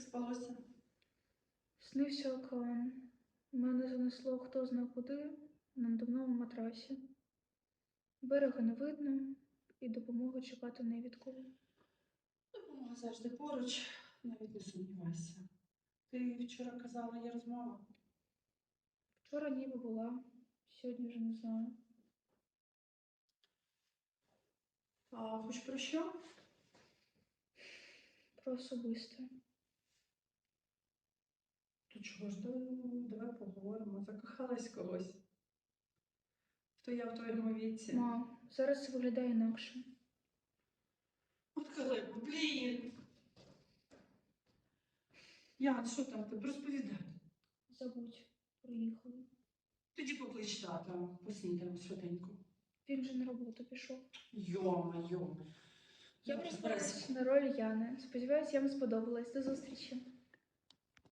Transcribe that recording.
як спалося? Снився океан. Мене занесло хто зна куди на надувному матрасі. Берега не видно, і допомоги чекати не від кого. Допомога завжди поруч, навіть не сумнівайся. Ти вчора казала, є розмова. Вчора ніби була, сьогодні вже не знаю. А хоч про що? Про особисте. То чого ж, давай, давай поговоримо. Закохалась когось. Хто я в твоєму віці? Ма, зараз це виглядає інакше. От коли, блін. Ян, що там ти розповідай? Забудь, приїхали. Тоді поклич тата, поснідаємо швиденько. Він же на роботу пішов. Йо-моє. Я Добре, розбираюся на роль Яни. Сподіваюсь, я вам сподобалась. До зустрічі.